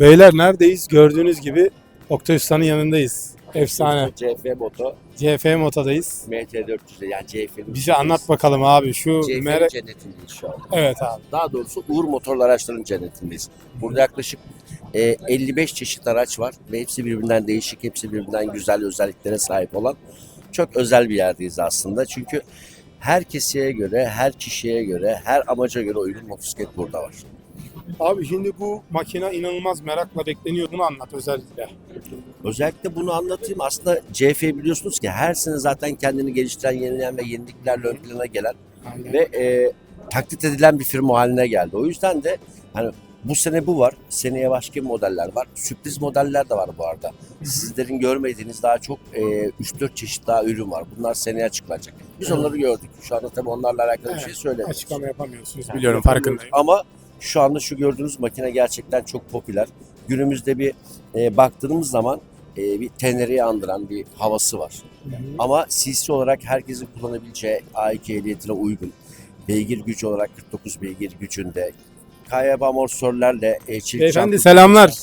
Beyler neredeyiz? Gördüğünüz gibi Oktay Usta'nın yanındayız. Efsane. CF Moto CF Mota'dayız. MT400'de yani CF'nin. Bize anlat bakalım abi şu CF'nin merak... cennetindeyiz şu an. Evet abi. Daha doğrusu Uğur Motorlu Araçların cennetindeyiz. Burada yaklaşık e, 55 çeşit araç var ve hepsi birbirinden değişik, hepsi birbirinden güzel özelliklere sahip olan çok özel bir yerdeyiz aslında. Çünkü her keseye göre, her kişiye göre, her amaca göre uygun motosiklet burada var. Abi şimdi bu makine inanılmaz merakla bekleniyor. Bunu anlat özellikle. Özellikle bunu anlatayım. Aslında CF biliyorsunuz ki her sene zaten kendini geliştiren, yenileyen ve yeniliklerle ön plana gelen Aynen. ve e, taklit edilen bir firma haline geldi. O yüzden de hani bu sene bu var. Seneye başka modeller var. Sürpriz modeller de var bu arada. Sizlerin görmediğiniz daha çok e, 3-4 çeşit daha ürün var. Bunlar seneye açıklanacak. Biz Evet. onları gördük. Şu anda tabii onlarla alakalı bir Evet, şey söylemiyoruz. Açıklama yapamıyorsunuz. Biliyorum farkındayım. Ama şu anda şu gördüğünüz makine gerçekten çok popüler. Günümüzde bir e, baktığımız zaman e, bir Tenere'yi andıran bir havası var. Hı hı. Ama CC olarak herkesin kullanabileceği A2 ehliyetine uygun. Beygir gücü olarak 49 beygir gücünde. KYB amortisörlerle e, çift Beyefendi, selamlar.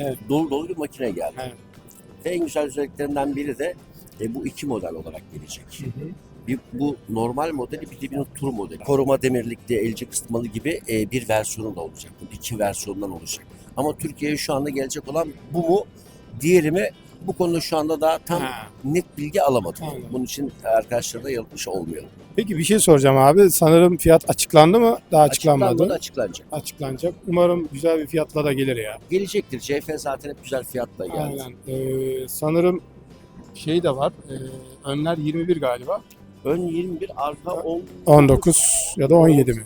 Evet. Dolu dolu bir makine geldi. Evet. Ve en güzel özelliklerinden biri de e, bu iki model olarak gelecek. Hı hı. Bir, bu normal modeli bir de bir tur modeli. Koruma demirlikli, elci kısıtmalı gibi e, bir versiyonu da olacak. Bu iki versiyondan olacak. Ama Türkiye'ye şu anda gelecek olan bu mu, diğeri mi? Bu konuda şu anda daha tam Ha. net bilgi alamadım. Anladım. Bunun için arkadaşlara da yanıltmış olmuyorum. Peki bir şey soracağım abi. Sanırım fiyat açıklandı mı? Daha açıklanmadı. Açıklanmadı, açıklanacak. Açıklanacak. Umarım güzel bir fiyatla da gelir ya. Gelecektir. CF zaten hep güzel fiyatla geldi. Aynen. Ee, sanırım şey de var. Ee, önler 21 galiba. Ön 21, arka 10, 19 ya da 17 mi?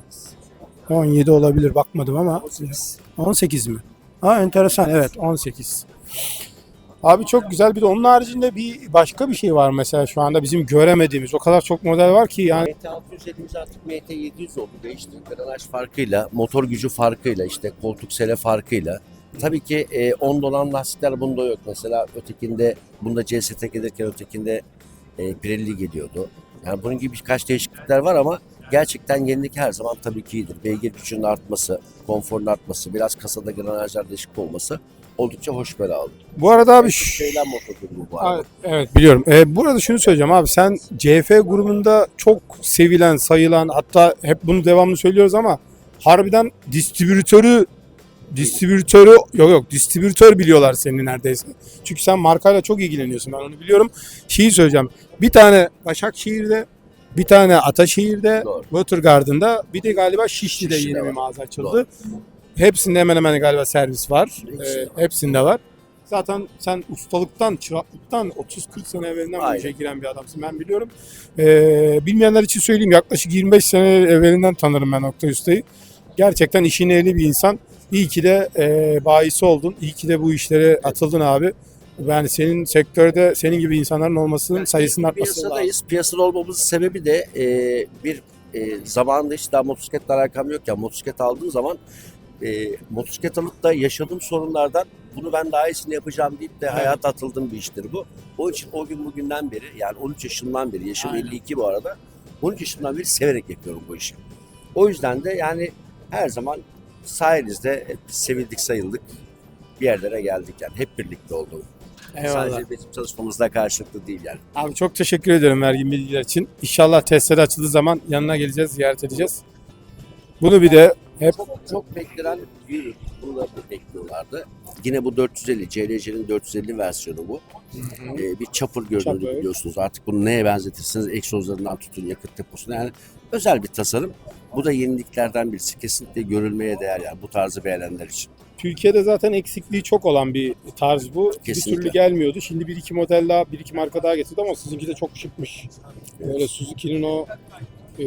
17 olabilir bakmadım ama 18. 18 mi? Ha enteresan evet 18. Abi çok güzel bir de onun haricinde bir başka bir şey var mesela şu anda bizim göremediğimiz o kadar çok model var ki yani MT650'miz artık MT700 oldu. Değişti. Granaj farkıyla, motor gücü farkıyla, işte koltuk sele farkıyla. Tabii ki e, 10 dolan lastikler bunda yok. Mesela ötekinde, bunda CST gelirken ötekinde e, Pirelli geliyordu. Yani bunun gibi birkaç değişiklikler var ama gerçekten yenilik her zaman tabii ki iyidir. Beygir gücünün artması, konforun artması, biraz kasada granajlar değişik olması oldukça hoş böyle aldı. bu arada abi Şeyler motoru bu bu arada. Evet, evet biliyorum. Ee, burada şunu söyleyeceğim abi sen CF grubunda çok sevilen, sayılan hatta hep bunu devamlı söylüyoruz ama harbiden distribütörü distribütörü yok yok distribütör biliyorlar seni neredeyse. Çünkü sen markayla çok ilgileniyorsun ben onu biliyorum. Şeyi söyleyeceğim. Bir tane Başakşehir'de bir tane Ataşehir'de Doğru. Watergarden'da bir de galiba Şişli'de Şişli'de yeni bir mağaza açıldı. Doğru. Hepsinde hemen hemen galiba servis var. Hepsinde Ee, hepsinde var. Zaten sen ustalıktan, çıraklıktan 30-40 sene evvelinden bu Aynen. işe giren bir adamsın ben biliyorum. Ee, bilmeyenler için söyleyeyim yaklaşık 25 sene evvelinden tanırım ben Oktay Usta'yı. Gerçekten işin ehli bir insan. İyi ki de e, bahisi oldun. İyi ki de bu işlere atıldın abi. Yani senin sektörde senin gibi insanların olmasının sayısının artması lazım. Piyasadayız. Piyasada olmamızın sebebi de e, bir e, zamanında hiç daha motosikletle alakam yokken motosiklet aldığım zaman e, motosiklet alıp da yaşadığım sorunlardan bunu ben daha iyisini yapacağım deyip de Evet. hayata atıldığım bir iştir bu. Onun için o gün bugünden beri yani 13 yaşından beri yaşım Aynen. 52 bu arada 13 yaşından beri severek yapıyorum bu işi. O yüzden de yani her zaman sayenizde hep sevildik sayıldık bir yerlere geldik yani hep birlikte olduk. Eyvallah. Sadece bizim çalışmamızla karşılıklı değil yani. Abi çok teşekkür ederim verdiğin bilgiler için. İnşallah testleri açıldığı zaman yanına geleceğiz, ziyaret edeceğiz. Bunu bir de hep Çok, çok beklenen bir ürün. Bunu da bekliyorlardı. Yine bu 450, CLC'nin 450 versiyonu bu. Ee, bir chopper gördüğünü Chopper. biliyorsunuz. Artık bunu neye benzetirsiniz? Egzozlarından tutun, yakıt deposuna. Yani özel bir tasarım. Bu da yeniliklerden birisi. Kesinlikle görülmeye değer yani bu tarzı beğenenler için. Türkiye'de zaten eksikliği çok olan bir tarz bu. Bir Kesinlikle. türlü gelmiyordu. Şimdi bir iki model daha, bir iki marka daha getirdi ama sizinki de çok şıkmış. Böyle Suzuki'nin o e,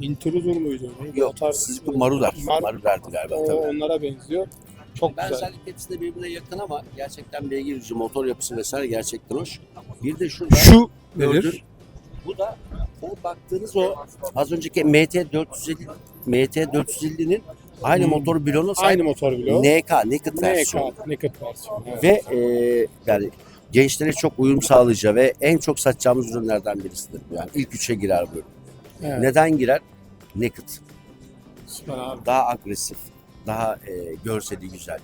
Intruder muydu? Neydi? Yok, O tarz- siz bu Marudar. Mar- Marudar galiba o, tabii. onlara benziyor. Çok güzel. Benzerlik hepsi de birbirine yakın ama gerçekten beygir gücü, motor yapısı vesaire gerçekten hoş. Bir de şurada Şu nedir? Bu da o baktığınız o az önceki MT450 MT450'nin aynı Hmm. motor bloğuna sahip Aynı motor bloğu. NK Naked versiyonu. NK, Naked versiyonu. Evet. Ve e, yani gençlere çok uyum sağlayacağı ve en çok satacağımız ürünlerden birisidir. Yani ilk üçe girer bu ürün. Evet, Neden girer? Naked. süper abi. Daha agresif, daha e, görseli güzel,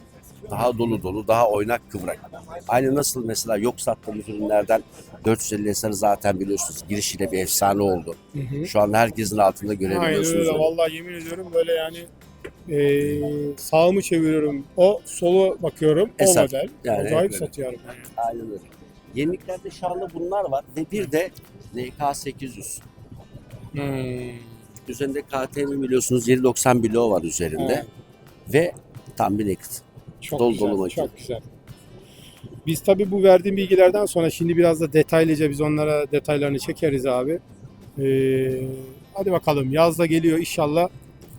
daha dolu dolu, daha oynak kıvrak. Aynı nasıl mesela yok sattığımız ürünlerden 450 SR zaten biliyorsunuz girişiyle bir efsane oldu. Hı hı. Şu anda herkesin altında Aynen görebiliyorsunuz. öyle. onu. Vallahi yemin ediyorum böyle yani eee sağımı çeviriyorum. O solu bakıyorum. Esat. O model. Yani Acayip öyle. satıyorum. Yani. Aynen öyle. Yeniliklerde şu anda bunlar var ve bir de NK800. Hmm. Üzerinde KTM biliyorsunuz 790 bilo var üzerinde Evet. ve tam bir naked. Çok Dolu güzel, dolu makine. çok güzel. Biz tabii bu verdiğim bilgilerden sonra şimdi biraz da detaylıca biz onlara detaylarını çekeriz abi. Ee, hadi bakalım yaz da geliyor inşallah.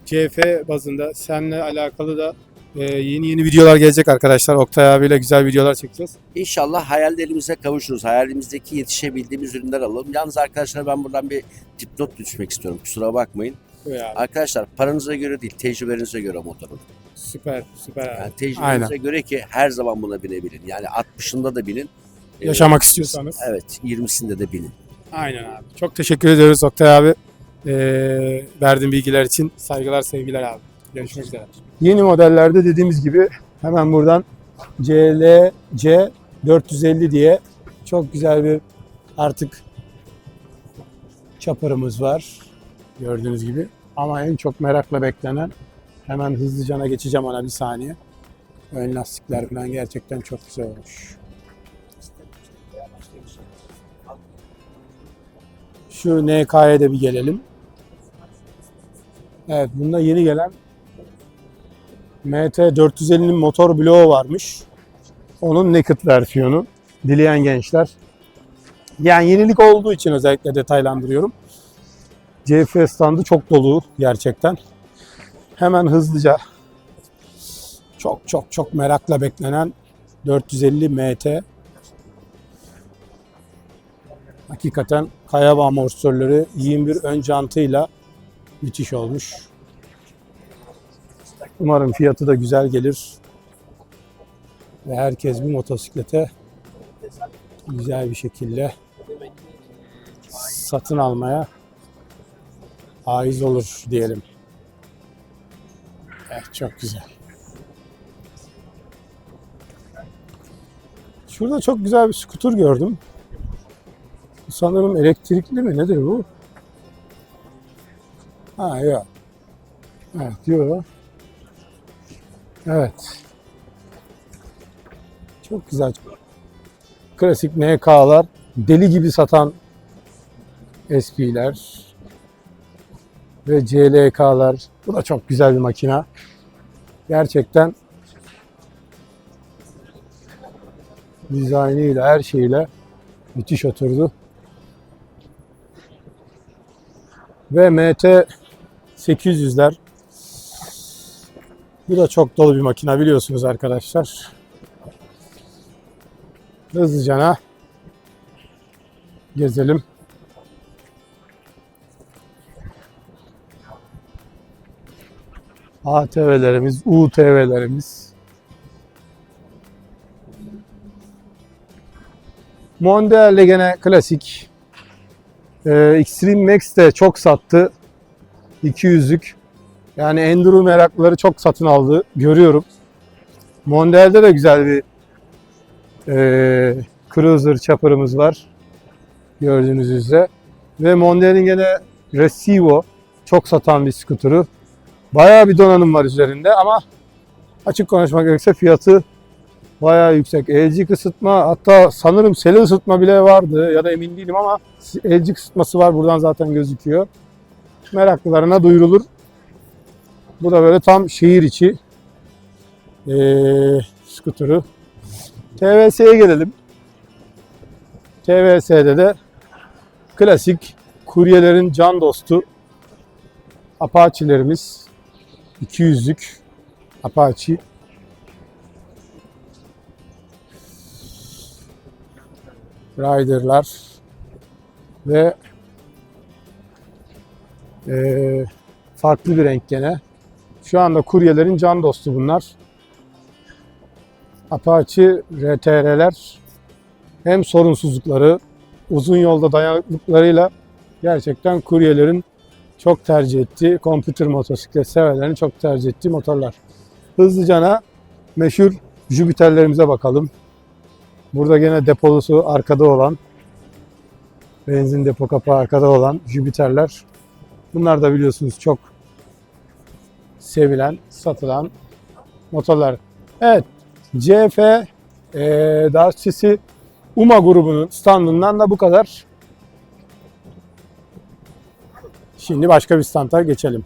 CF bazında seninle alakalı da e, yeni yeni videolar gelecek arkadaşlar. Oktay abiyle güzel videolar çekeceğiz. İnşallah hayallerimize kavuşuruz. Hayalimizdeki yetişebildiğimiz ürünler alalım. Yalnız arkadaşlar ben buradan bir dipnot düşmek istiyorum. Kusura bakmayın. Abi. Arkadaşlar paranıza göre değil, tecrübenize göre motor alın. Süper, süper abi. Yani tecrübenize göre ki her zaman buna binebilin. Yani 60'ında da binin. Ee, Yaşamak istiyorsanız. Evet, 20'sinde de binin. Aynen abi. Çok teşekkür ediyoruz Oktay abi. Ee, verdiğin bilgiler için saygılar, sevgiler abi. Görüşmek üzere. Yeni modellerde dediğimiz gibi hemen buradan CLC 450 diye çok güzel bir artık çaparımız var. Gördüğünüz gibi. Ama en çok merakla beklenen hemen hızlıcana geçeceğim ona bir saniye. Ön lastikler falan gerçekten çok güzel olmuş. Şu NK'ya da bir gelelim. Evet bunda yeni gelen MT 450'nin motor bloğu varmış. Onun naked versiyonu. Dileyen gençler. Yani yenilik olduğu için özellikle detaylandırıyorum. CF standı çok dolu gerçekten. Hemen hızlıca çok çok çok merakla beklenen 450 MT Hakikaten kaya amortisörleri 21 ön jantıyla müthiş olmuş. Umarım fiyatı da güzel gelir. Ve herkes bu motosiklete güzel bir şekilde satın almaya haiz olur diyelim. Evet çok güzel. Şurada çok güzel bir skuter gördüm. Sanırım elektrikli mi? Nedir bu? Ha yok. Evet diyor. Evet. Çok güzel. Klasik NK'lar. Deli gibi satan SP'ler. Ve CLK'lar. Bu da çok güzel bir makina. Gerçekten dizaynıyla her şeyle müthiş oturdu. Ve MT 800'ler. Bu da çok dolu bir makine biliyorsunuz arkadaşlar. Hızlıcana gezelim. ATV'lerimiz, UTV'lerimiz. Mondial'de gene klasik. Ee, Extreme Max de çok sattı. 200'lük. Yani Enduro meraklıları çok satın aldı. Görüyorum. Mondial'de de güzel bir ee, cruiser chopper'ımız var. Gördüğünüz üzere. Ve Mondial'in gene Recivo çok satan bir skuturu. Bayağı bir donanım var üzerinde ama açık konuşmak gerekirse fiyatı bayağı yüksek. LG ısıtma hatta sanırım seli ısıtma bile vardı ya da emin değilim ama LG ısıtması var buradan zaten gözüküyor. Meraklılarına duyurulur. Bu da böyle tam şehir içi ee, skuturu. TVS'ye gelelim. TVS'de de klasik kuryelerin can dostu Apache'lerimiz 200'lük Apache Rider'lar ve eee, farklı bir renk gene. Şu anda kuryelerin can dostu bunlar. Apache RTR'ler hem sorunsuzlukları, uzun yolda dayanıklılıklarıyla gerçekten kuryelerin çok tercih ettiği, computer motosiklet severlerin çok tercih ettiği motorlar. hızlıcana meşhur Jüpiter'lerimize bakalım. Burada gene depolusu arkada olan benzin depo kapağı arkada olan Jüpiter'ler. Bunlar da biliyorsunuz çok sevilen, satılan motorlar. Evet, CF e, Dacia UMA grubunun standından da bu kadar. Şimdi başka bir standa geçelim.